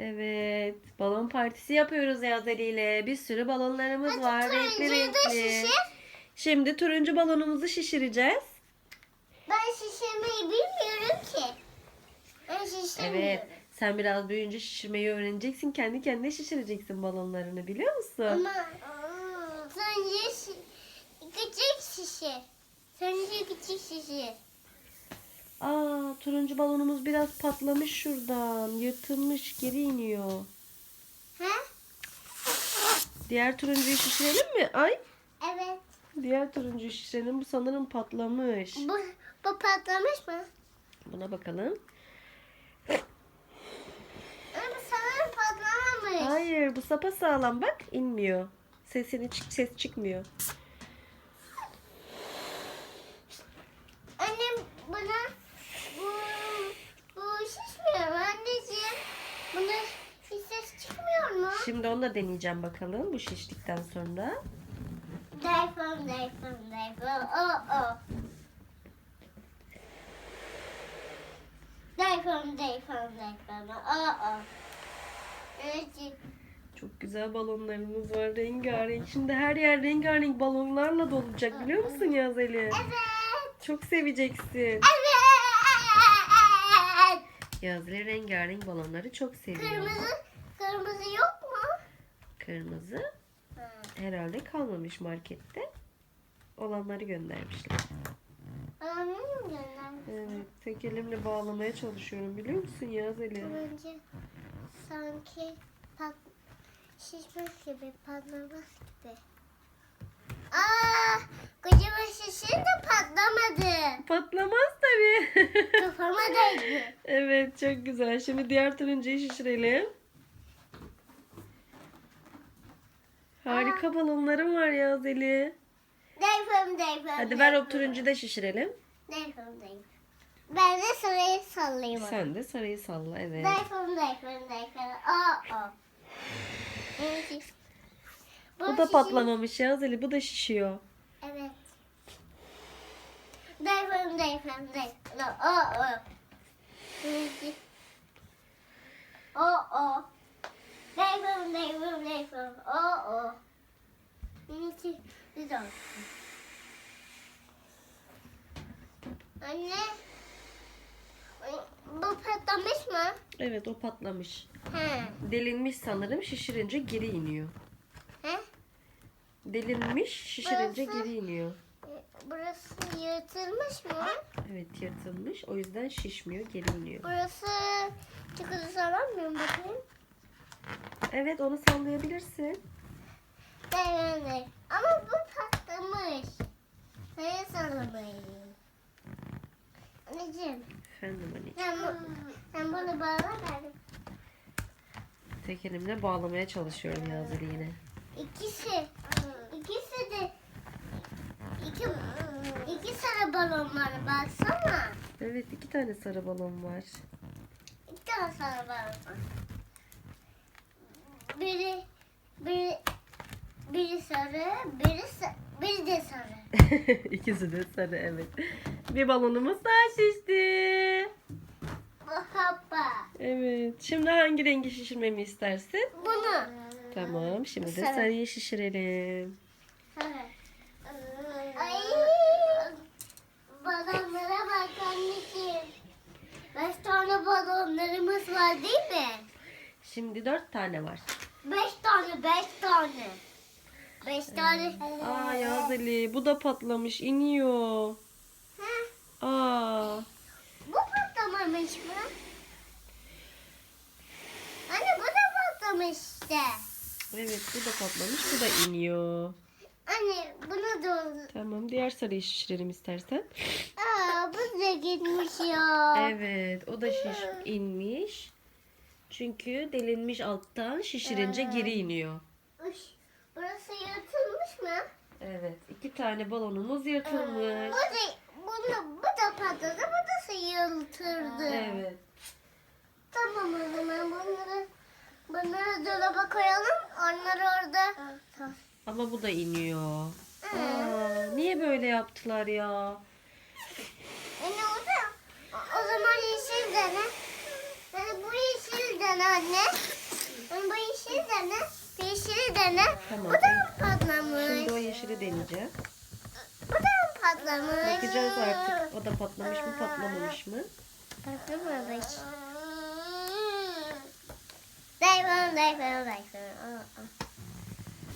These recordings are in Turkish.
Evet. Balon partisi yapıyoruz Yaz Ali ile. Bir sürü balonlarımız var. Renkli turuncuyu da renkli. şişir. Şimdi turuncu balonumuzu şişireceğiz. Ben şişirmeyi bilmiyorum ki. Ben şişirmiyorum. Evet. Sen biraz büyüyünce şişirmeyi öğreneceksin. Kendi kendine şişireceksin balonlarını biliyor musun? Ama sence şi- küçük şişir. Sence küçük şişir. Aa, turuncu balonumuz biraz patlamış şuradan. Yırtılmış, geri iniyor. He? Diğer turuncuyu şişirelim mi? Ay, Evet. diğer turuncuyu şişirelim. Bu sanırım patlamış. Bu, bu patlamış mı? Buna bakalım. Ama sanırım patlamamış. Hayır, bu sapa sağlam bak, inmiyor. Sesini çık ses çıkmıyor. Annem buna bu, bu şişmiyor mu anneciğim? Buna hiç ses çıkmıyor mu? Şimdi onu da deneyeceğim bakalım bu şiştikten sonra. Telefon, telefon, telefon. Oh, oh. Telefon, telefon, telefon. Oh, oh. Evet. Çok güzel balonlarımız var rengarenk. Şimdi her yer rengarenk balonlarla dolacak biliyor musun Yazeli? Evet. Çok seveceksin. Evet. Yazeli rengarenk balonları çok seviyor. Kırmızı, kırmızı yok? Kırmızı Ha. herhalde kalmamış markette. Olanları göndermişler. Bana ne mi göndermiş? Evet, tek elimle bağlamaya çalışıyorum biliyor musun Yazeli? Önce sanki pat şişmiş gibi patlamış gibi. Aa, kocaman şişin de patlamadı. Patlamaz tabii. Kafama değdi. evet çok güzel. Şimdi diğer turuncuyu şişirelim. Harika balonlarım var Yazeli. Deyfim deyfim. Hadi ver o turuncuyu da şişirelim. Deyfim deyfim. Ben de sarayı sallayayım. Sen de sarıyı salla evet. Deyfim deyfim deyfim. Aa, aa. Bu da patlamamış Yazeli. Bu da şişiyor. Evet. Deyfim deyfim deyfim. Aa, aa. Aa, aa. Deyfim deyfim. Aa, aa. Evet. Anne. Bu patlamış mı? Evet o patlamış. He. Delinmiş sanırım şişirince geri iniyor. He? Delinmiş şişirince Burası- geri iniyor. Burası yırtılmış mı? Evet yırtılmış o yüzden şişmiyor geri iniyor. Burası çıkılı sallamıyor mu bakayım? Evet onu sallayabilirsin. Evet, evet. Ama bu patlamış. Sayı sallamayayım. Anneciğim, Efendim hani sen, bu, sen bunu bağla ben. tek elimle bağlamaya çalışıyorum Yazeli yine. İkisi, ikisi de iki, iki sarı balon var baksana. Evet iki tane sarı balon var. İki tane sarı balon var. Biri, biri, biri sarı, biri, biri de sarı. İkisi de sarı evet. Bir balonumuz daha şişti. Hoppa. Evet. Şimdi hangi rengi şişirmemi istersin? Bunu. Tamam. Şimdi de Sarı. sarıyı şişirelim. Ay. Balonlara bak anneciğim. Beş tane balonlarımız var değil mi? Şimdi dört tane var. Beş tane, beş tane. Beş tane. Aa Yazeli bu da patlamış iniyor. Ha, Aa. bu patlamamış mı? Anne bu da patlamış işte. Evet bu da patlamış bu da iniyor. Anne bunu da Tamam diğer sarıyı şişirelim istersen. Aa bu da gitmiş ya. Evet o da şiş inmiş. Çünkü delinmiş alttan şişirince geri iniyor. Burası yırtılmış mı? Evet iki tane balonumuz yırtılmış. Bu da, bunu, bu da patladı, bu da yırtıldı. Evet. Tamam o zaman bunları, bunları dolaba koyalım. Onları orada. Ama bu da iniyor. Aa, niye böyle yaptılar ya? E ne oldu? O, o zaman yeşil dene. Yani bu yeşil dene anne. Bu yeşili dene. Yeşili dene. Tamam. Bu da mı patlamış? Şimdi o yeşili deneyeceğiz. Bu da mı patlamış? Bakacağız artık o da patlamış mı patlamamış mı? Patlamamış. Dayfan, dayfan, dayfan.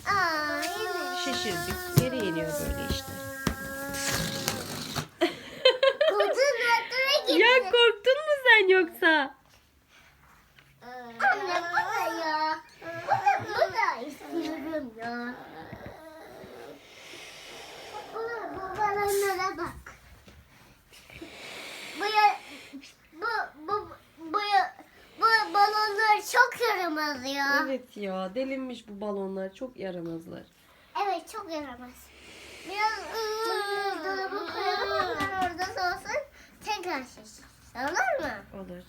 Aa, yine. Şişirdik. Geri yeniyor böyle işte. Ötüre gitti. ya korktun mu sen yoksa? İstiyorum ya. Balonlara bak. Bu bu, bu, bu, bu balonlar çok yaramaz ya. Evet ya delinmiş bu balonlar çok yaramazlar. Evet çok yaramaz. Biraz bunu dolaba koyalım onlar orada soğusun. Tekrar şişir. Olur mu? Olur.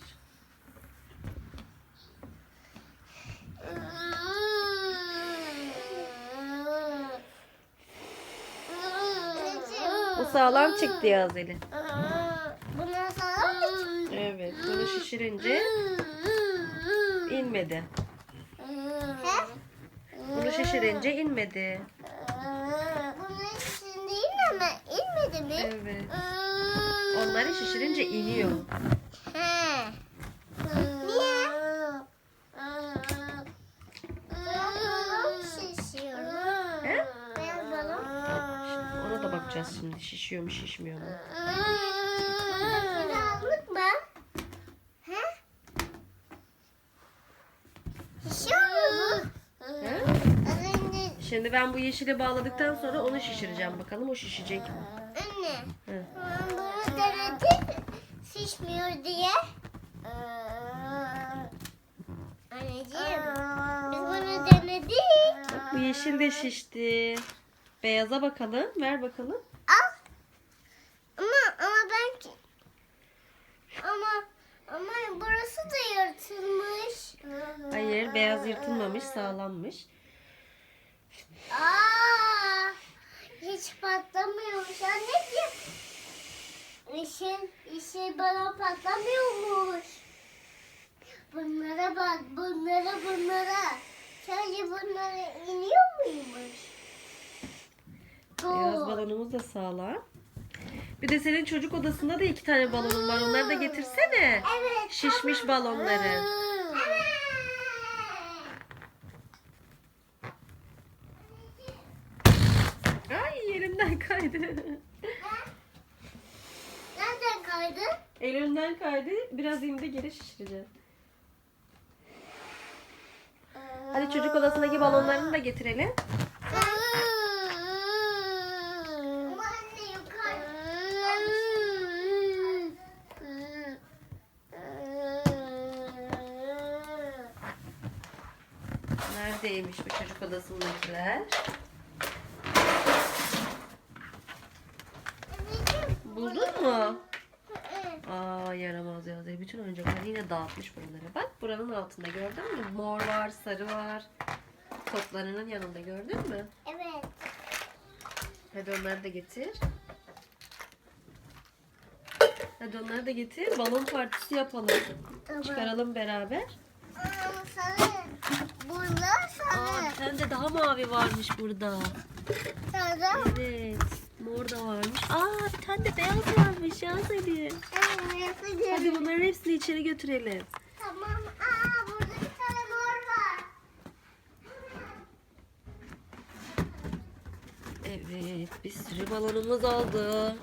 Bu sağlam çıktı Yazeli. Bundan sonra mı? Evet bunu şişirince inmedi. He? Bunu şişirince inmedi. Bunun içinde inme, inmedi mi? Evet. Onları şişirince iniyor. He. Niye? Beyaz balon şişiyor. He? Beyaz balon. Ona da bakacağız şimdi şişiyor mu şişmiyor mu. Aldık mı? He? Şişiyor mu bu? He? Şimdi ben bu yeşili bağladıktan sonra onu şişireceğim. Bakalım o şişecek mi? anne. Hı. Bunu denedik. Şişmiyor diye. Anneciğim. Biz bunu denedik. Bu yeşil de şişti. Beyaza bakalım. Ver bakalım. Al. Ama ama ben ki- ama ama burası da yırtılmış. Hayır beyaz yırtılmamış sağlammış. Aa, hiç patlamıyormuş anneciğim. İşin, işin bana patlamıyormuş. Bunlara bak, bunlara, bunlara. Sadece bunlara iniyor muymuş? Beyaz balonumuz da sağlam. Bir de senin çocuk odasında da iki tane balonun var. Onları da getirsene. Evet. Şişmiş tamam. balonları. Kaydı. Biraz indi geri şişireceğim. Hadi çocuk odasındaki balonlarını da getirelim. Neredeymiş bu çocuk odasındakiler? Buldun mu? Aa yaramaz yazıyor. Bütün oyuncakları yine dağıtmış buraları. Bak buranın altında gördün mü? Mor var, sarı var. Toplarının yanında gördün mü? Evet. Hadi onları da getir. Hadi onları da getir. Balon partisi yapalım. Tamam. Çıkaralım beraber. Aa, sarı. Burada Aa sarı. bir tane de daha mavi varmış burada. Sarı. Evet. Mor da varmış. Aa bir tane de beyaz varmış ya. Evet. Hadi bunların hepsini içeri götürelim. Tamam. Aa, burada bir tane mor var. Evet bir sürü balonumuz oldu.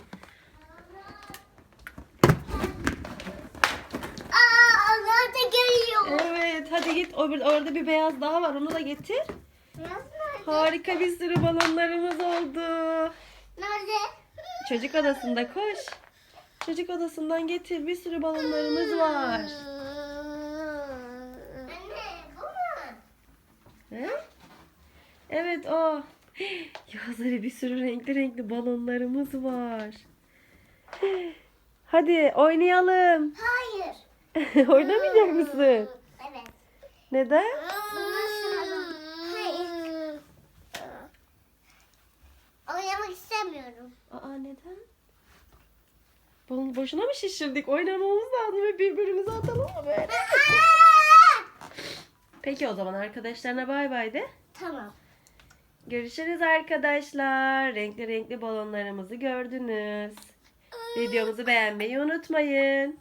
Aa, onlar da geliyor. Evet hadi git orada bir beyaz daha var onu da getir. Beyaz nerede? Harika bir sürü balonlarımız oldu. Nerede? Çocuk odasında koş. Çocuk odasından getir bir sürü balonlarımız var. Anne, bu mu? He? Evet o. Yazları bir sürü renkli renkli balonlarımız var. Hadi oynayalım. Hayır. Oynamayacak mısın? Evet. Neden? Bunlar sarı. Hayır. Oynamak istemiyorum. Aa neden? Balonu boşuna mı şişirdik? Oynamamız lazım ve birbirimize atalım mı böyle? Peki o zaman arkadaşlarına bay bay de. Tamam. Görüşürüz arkadaşlar. Renkli renkli balonlarımızı gördünüz. Videomuzu beğenmeyi unutmayın.